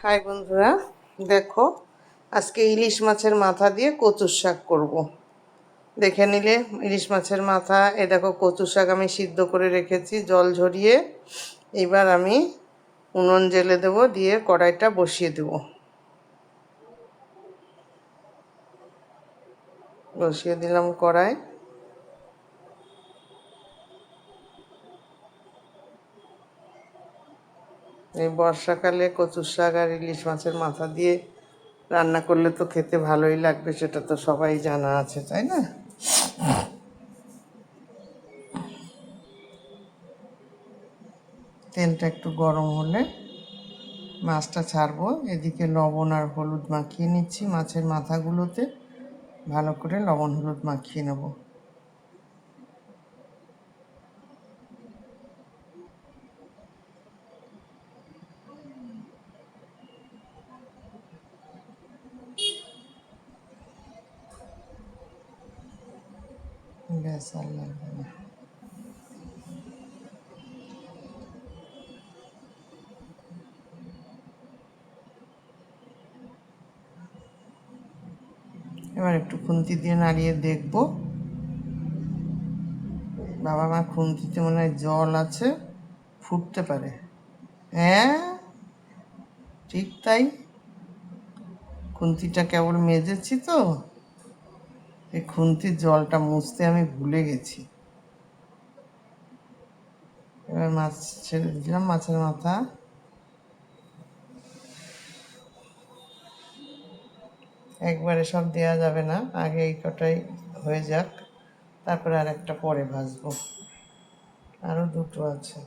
High বন্ধুরা, দেখো, আজকে ইলিশ মাছের মাথা দিয়ে কচুর শাক করব। দেখে নিলে ইলিশ মাছের মাথা, এ দেখো, কচুর শাক আমি সিদ্ধ করে রেখেছি, জল ঝরিয়ে। এবার আমি উনুন জেলে দেবো, দিয়ে কড়াইটা বসিয়ে দেব। বসিয়ে দিলাম কড়াই। এই বর্ষাকালে কচুর শাক আর ইলিশ মাছের মাথা দিয়ে রান্না করলে তো খেতে ভালোই লাগবে, সেটা তো সবাই জানা আছে, তাই না? তেলটা একটু গরম হলে মাছটা ছাড়বো। এদিকে লবণ আর হলুদ মাখিয়ে নিচ্ছি, মাছের মাথাগুলোতে ভালো করে লবণ হলুদ মাখিয়ে নেব। ব্যাস আর এবার একটু খুন্তি দিয়ে নাড়িয়ে দেখব। বাবা মা খুন্তিতে মনে হয় জল আছে, ফুটতে পারে। হ্যাঁ ঠিক তাই। খুন্তিটা কেবল মেজেছি তো। এই খুন্তির জলটা মুছতে আমি ভুলে গেছি। এবার মাছ ছেড়ে দিলাম, মাছের মাথা। একবারে সব দেওয়া যাবে না, আগে এই কটাই হয়ে যাক, তারপরে আর একটা পরে ভাজবো। আরও দুটো আছে,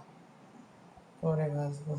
পরে ভাজবো।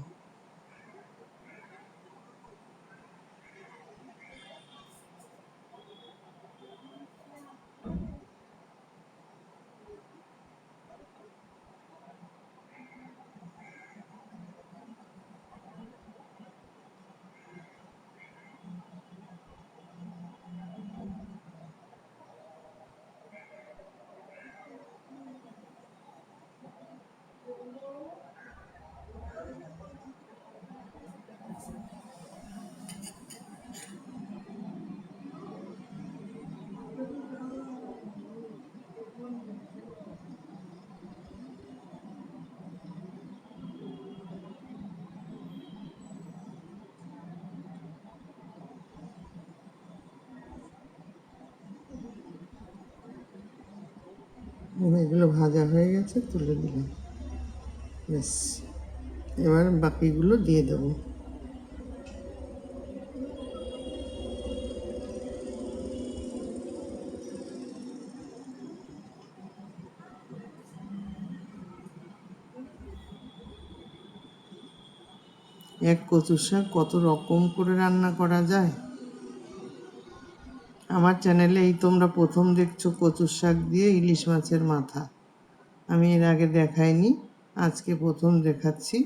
এগুলো ভাজা হয়ে গেছে, তুলে দিলাম। ব্যাস, এবার বাকিগুলো দিয়ে দেবো। এক কচু শাক কত রকম করে রান্না করা যায়? আমার চ্যানেলে এই তোমরা প্রথম দেখছ কচুর শাক দিয়ে ইলিশ মাছের মাথা। আমি এর আগে দেখাইনি, আজকে প্রথম দেখাচ্ছি।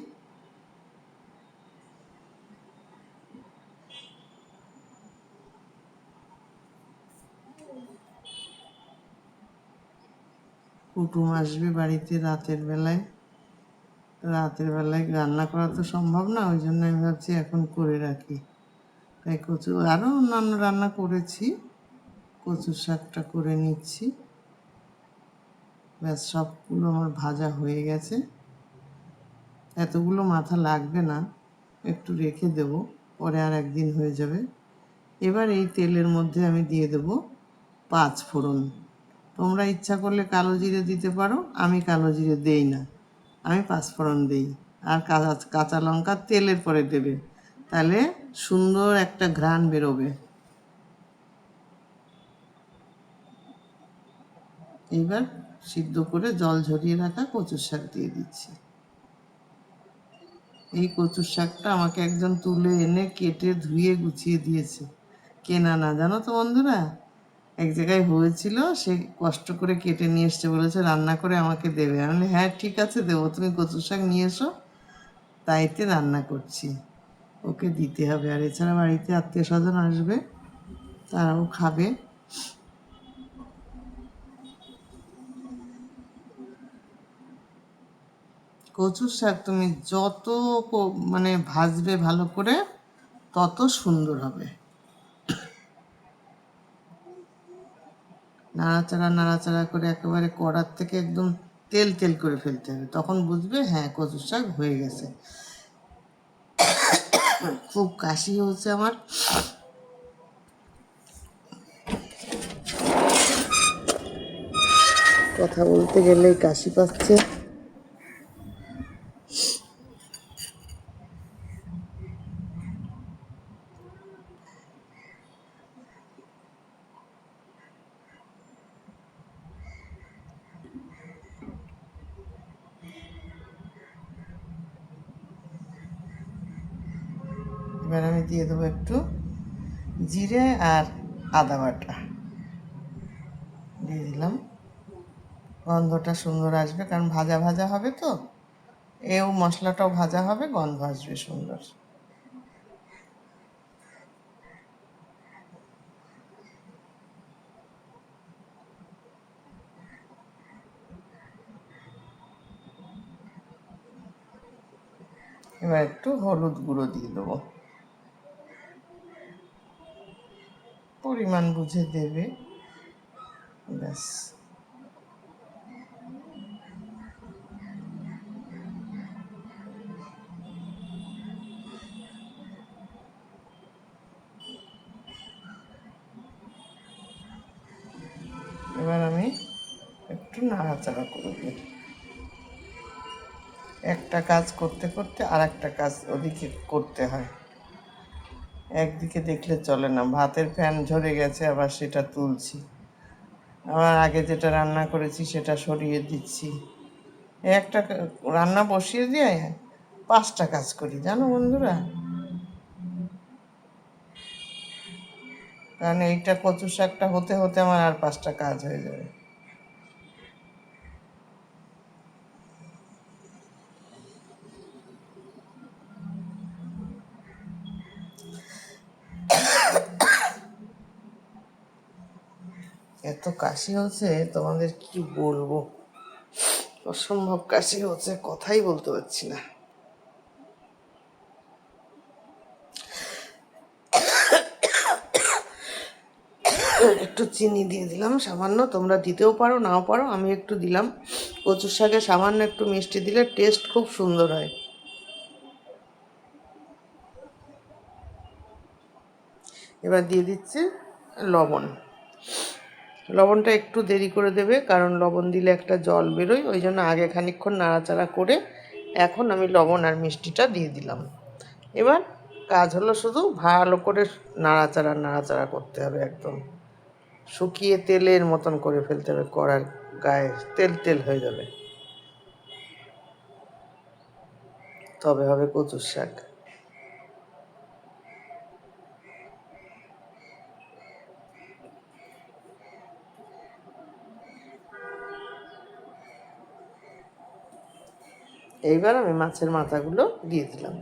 কুটুম আসবে বাড়িতে রাতের বেলায়। রাতের বেলায় রান্না করা তো সম্ভব না, ওই জন্য আমি ভাবছি এখন করে রাখি। তাই কচু আরও অন্যান্য রান্না করেছি। কচুর শাকটা করে নিচ্ছি। ব্যাস, সবগুলো আমার ভাজা হয়ে গেছে। এতগুলো মাথা লাগবে না, একটু রেখে দেব, পরে আর একদিন হয়ে যাবে। এবার এই তেলের মধ্যে আমি দিয়ে দেব পাঁচ ফোড়ন। তোমরা ইচ্ছা করলে কালো জিরে দিতে পারো, আমি কালো জিরে দেই না। আমি পাঁচ ফোড়ন দিই। আর কাঁচা কাঁচা লঙ্কা তেলের পরে দেবে। তাহলে সুন্দর একটা ঘ্রাণ বেরোবে। এবার সিদ্ধ করে জল ঝরিয়ে রাখা কচুর শাক দিয়ে দিচ্ছি। এই কচুর শাকটা আমাকে একজন তুলে এনে কেটে ধুয়ে গুছিয়ে দিয়েছে। কেনা না, জানো তো বন্ধুরা? এক জায়গায় হয়েছিল, সে কষ্ট করে কেটে নিয়ে এসছে বলেছে, রান্না করে আমাকে দেবে। আমি হ্যাঁ ঠিক আছে, দেবো। তুমি কচুর শাক নিয়ে এসো, তাইতে রান্না করছি। ওকে দিতে হবে। আর এছাড়া বাড়িতে আত্মীয় স্বজন আসবে, তারাও খাবে। কচুর শাক তুমি যত মানে ভাজবে ভালো করে, তত সুন্দর হবে। নাড়াচাড়া নাড়াচাড়া করে একেবারে কড়ার থেকে একদম তেল তেল করে ফেলতে হবে। তখন বুঝবে হ্যাঁ কচুর শাক হয়ে গেছে। খুব কাশি হচ্ছে আমার। কথা বলতে গেলেই কাশি পাচ্ছে এবার আমি দিয়ে দেবো একটু জিরে আর আদা বাটা। দিয়ে দিলাম। গন্ধটা সুন্দর আসবে, কারণ ভাজা ভাজা হবে তো। এও মশলাটাও ভাজা হবে, গন্ধ আসবে সুন্দর। এবার একটু হলুদ গুঁড়ো দিয়ে দেবো। পরিমাণ বুঝে দেবে। ব্যাস। এবার আমি একটু নাড়াচাড়া করে দিই একটা কাজ করতে করতে আর একটা কাজ ওদিকে করতে হয়। একদিকে দেখলে চলে না। ভাতের ফ্যান ঝরে গেছে, আবার সেটা তুলছি। আবার আগে যেটা রান্না করেছি সেটা সরিয়ে দিচ্ছি। একটা রান্না বসিয়ে দিয়ে পাঁচটা কাজ করি, জানো বন্ধুরা? কারণ এইটা কচু শাকটা হতে হতে আমার আর পাঁচটা কাজ হয়ে যাবে। কাশি হচ্ছে, তোমাদের কি বলব? অসম্ভব কাশি হচ্ছে, কথাই বলতে পারছি না। একটু চিনি দিয়ে দিলাম, সামান্য। তোমরা দিতেও পারো, নাও পারো, আমি একটু দিলাম। কচুর শাকে সামান্য একটু মিষ্টি দিলে টেস্ট খুব সুন্দর হয়। এবার দিয়ে দিচ্ছি লবণ। লবণটা একটু দেরি করে দেবে, কারণ লবণ দিলে একটা জল বেরোয়, ওই জন্য আগে খানিকক্ষণ নাড়াচাড়া করে এখন আমি লবণ আর মিষ্টিটা দিয়ে দিলাম। এবার কাজ হলো শুধু ভালো করে নাড়াচাড়া নাড়াচাড়া করতে হবে একদম। শুকিয়ে তেলের মতন করে ফেলতে হবে, কড়ার গায়ে তেল তেল হয়ে যাবে। তবে হবে কচুর শাক। এইবার আমি মাছের মাথাগুলো দিয়ে দিলাম।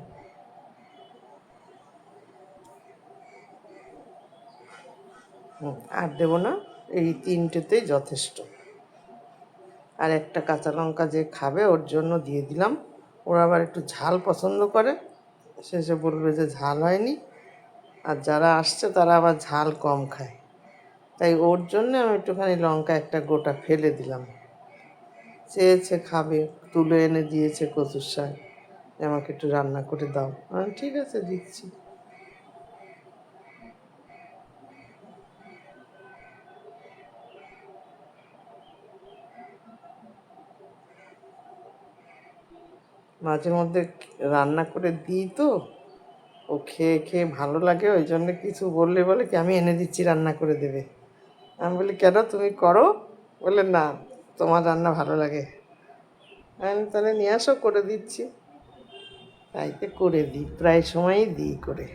আর দেবো না, এই তিনটেতেই যথেষ্ট। আর একটা কাঁচা লঙ্কা যে খাবে, ওর জন্য দিয়ে দিলাম। ওরা আবার একটু ঝাল পছন্দ করে, শেষে বলবে যে ঝাল হয়নি। আর যারা আসছে, তারা আবার ঝাল কম খায়। তাই ওর জন্য আমি একটুখানি লঙ্কা একটা গোটা ফেলে দিলাম। চেয়েছে খাবে, তুলে এনে দিয়েছে কচুর শাক। আমাকে একটু রান্না করে দাও। ঠিক আছে, দিচ্ছি। মাঝে মধ্যে রান্না করে দিই তো, ও খেয়ে খেয়ে ভালো লাগে, ওই জন্য কিছু বললে বলে কি, আমি এনে দিচ্ছি, রান্না করে দেবে। আমি বলি, কেন? তুমি করো? বলে, না। তোমার রান্না ভালো লাগে? আমি তাহলে নিয়ে আসো, করে দিচ্ছি। তাইতে করে দিই, প্রায় সময়ই দিই করে।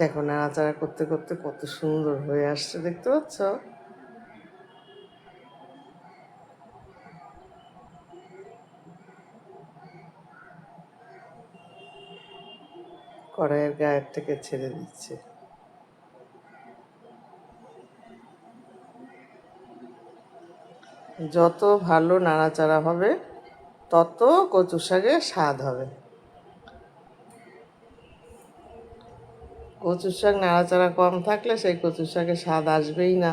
দেখো, নাড়াচাড়া করতে করতে কত সুন্দর হয়ে আসছে, দেখতে পাচ্ছ? কড়াইয়ের গায়ের থেকে ছেড়ে দিচ্ছে। যত ভালো নাড়াচাড়া হবে, তত কচু শাকের স্বাদ হবে। কচু শাক নাড়াচাড়া কম থাকলে সেই কচু শাকের স্বাদ আসবেই না।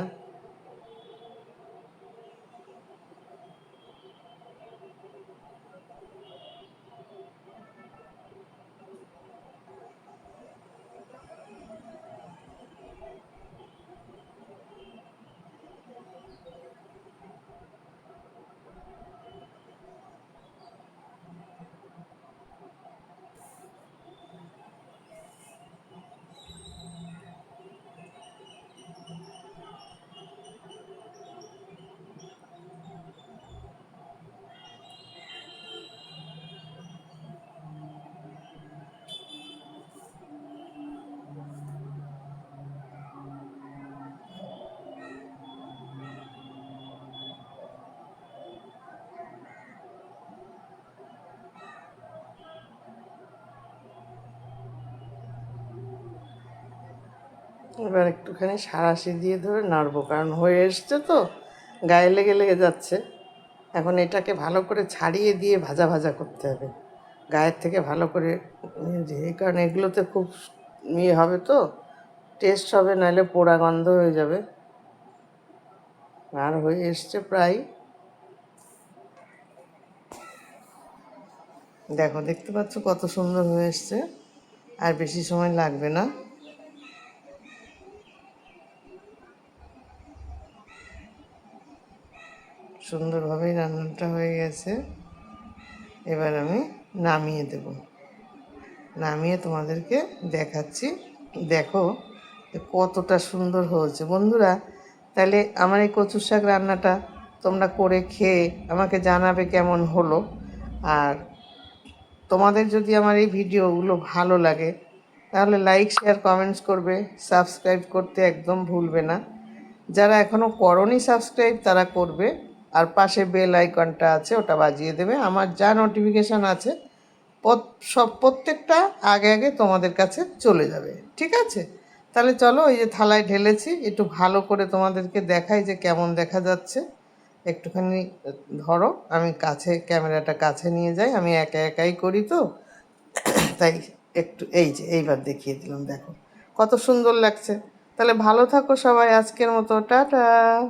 এবার একটুখানি সারাশি দিয়ে ধরে নাড়বো, কারণ হয়ে এসছে তো, গায়ে লেগে লেগে যাচ্ছে। এখন এটাকে ভালো করে ছাড়িয়ে দিয়ে ভাজা ভাজা করতে হবে। গায়ের থেকে ভালো করে এই কারণ এগুলোতে খুব ইয়ে হবে তো টেস্ট হবে, নাহলে পোড়া গন্ধ হয়ে যাবে। আর হয়ে এসছে প্রায়। দেখো, দেখতে পাচ্ছ কত সুন্দর হয়ে এসছে, আর বেশি সময় লাগবে না। সুন্দরভাবেই রান্নাটা হয়ে গেছে। এবার আমি নামিয়ে দেব। নামিয়ে তোমাদেরকে দেখাচ্ছি। দেখো কতটা সুন্দর হয়েছে। বন্ধুরা, তাহলে আমার এই কচু শাক রান্নাটা তোমরা করে খেয়ে আমাকে জানাবে কেমন হলো। আর তোমাদের যদি আমার এই ভিডিওগুলো ভালো লাগে, তাহলে লাইক, শেয়ার, কমেন্টস করবে। সাবস্ক্রাইব করতে একদম ভুলবে না। যারা এখনও করনি সাবস্ক্রাইব, তারা করবে। পাশে বেল আইকনটা আছে, ওটা বাজিয়ে দেবে। আমার যা নোটিফিকেশান আছে সব প্রত্যেকটা আগে আগে তোমাদের কাছে চলে যাবে। ঠিক আছে? তাহলে চলো এই যে থালায় ঢেলেছি, একটু ভালো করে তোমাদেরকে দেখাই যে কেমন দেখা যাচ্ছে। একটুখানি ধরো, আমি কাছে, ক্যামেরাটা কাছে নিয়ে যাই, আমি একা একাই করি তো। তাই একটু, এই যে, এইবার দেখিয়ে দিলাম, দেখো। কত সুন্দর লাগছে। তাহলে ভালো থাকো সবাই, আজকের মতো, টাটা!